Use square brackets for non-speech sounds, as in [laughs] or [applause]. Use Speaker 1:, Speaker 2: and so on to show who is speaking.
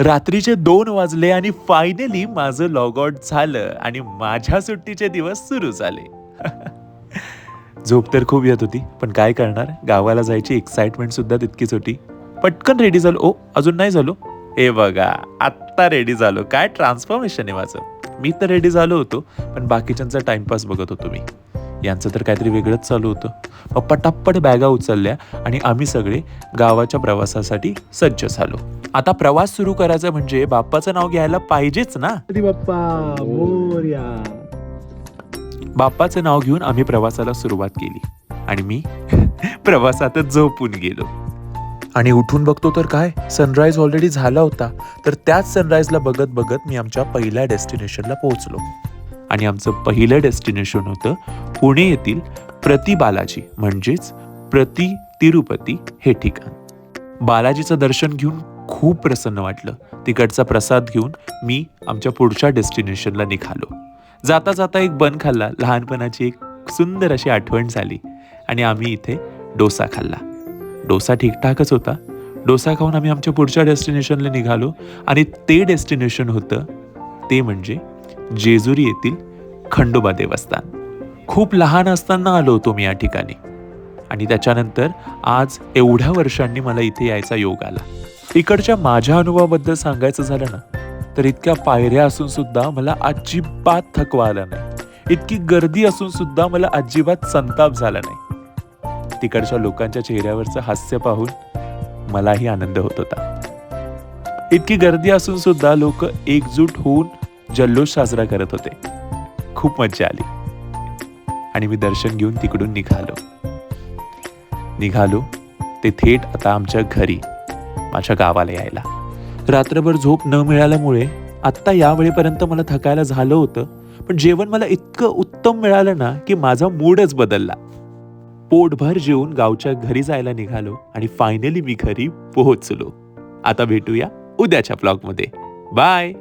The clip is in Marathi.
Speaker 1: रात्रीचे दोन वाजले आणि फायनली माझं लॉग आउट झालं आणि माझ्या सुट्टीचे दिवस सुरू झाले. [laughs] झोप तर खूप येत होती पण काय करणार? गावाला जायची एक्साइटमेंट सुद्धा तितकीच होती. पटकन रेडी झालो. ओ अजून नाही झालो? हे बघा आत्ता रेडी झालो. काय ट्रान्सफॉर्मेशन आहे माझं. मी तर रेडी झालो होतो पण बाकीच्यांचा टाइमपास बघत होतो मी. यांचं तर काहीतरी वेगळंच चालू होतं. मग पटापट बॅगा उचलल्या आणि आम्ही सगळे गावाच्या प्रवासासाठी सज्ज झालो. आता प्रवास सुरू करायचा म्हणजे बाप्पाचं नाव घ्यायला पाहिजेच ना? बाप्पाचं नाव घेऊन आम्ही प्रवासाला सुरुवात केली आणि मी [laughs] प्रवासातच झोपून गेलो. आणि उठून बघतो तर काय सनराईज ऑलरेडी झाला होता. तर त्याच सनराईजला बघत बघत मी आमच्या पहिल्या डेस्टिनेशनला पोहोचलो. आणि आमचं पहिलं डेस्टिनेशन होतं पुणे येथील प्रति बालाजी म्हणजेच प्रति तिरुपती हे ठिकाण. बालाजीचं दर्शन घेऊन खूप प्रसन्न वाटलं. तिकडचा प्रसाद घेऊन मी आमच्या पुढच्या डेस्टिनेशनला निघालो. जाता जाता एक बन खाल्ला. लहानपणाची एक सुंदर अशी आठवण झाली आणि आम्ही इथे डोसा खाल्ला. डोसा ठीकठाकच होता. डोसा खाऊन आम्ही आमच्या पुढच्या डेस्टिनेशनला निघालो आणि ते डेस्टिनेशन होतं ते म्हणजे जेजुरी येथील खंडोबा देवस्थान. खूप लहान असताना आलो होतो मी या ठिकाणी. आणि त्याच्यानंतर आज एवढ्या वर्षांनी मला इथे यायचा योग आला. इकडच्या माझ्या अनुभवाबद्दल सांगायचं झालं ना तर इतक्या पायऱ्या असून सुद्धा मला अजिबात थकवा आला नाही. इतकी गर्दी असून सुद्धा मला अजिबात संताप झाला नाही. तिकडच्या लोकांच्या चेहऱ्यावरचं हास्य पाहून मलाही आनंद होत होता. इतकी गर्दी असून सुद्धा लोक एकजूट होऊन जल्लोष साजरा करत होते. खूप मज्जा आली. आणि मी दर्शन घेऊन तिकडून निघालो. निघालो ते थेट आता आमच्या घरी माझ्या गावाला यायला. रात्रभर झोप न मिळाल्यामुळे आत्ता या वेळेपर्यंत मला थकायला झालं होतं पण जेवण मला इतकं उत्तम मिळालं ना की माझा मूडच बदलला. पोटभर जेवून गावच्या घरी जायला निघालो आणि फायनली मी घरी पोहोचलो. आता भेटूया उद्याच्या ब्लॉगमध्ये बाय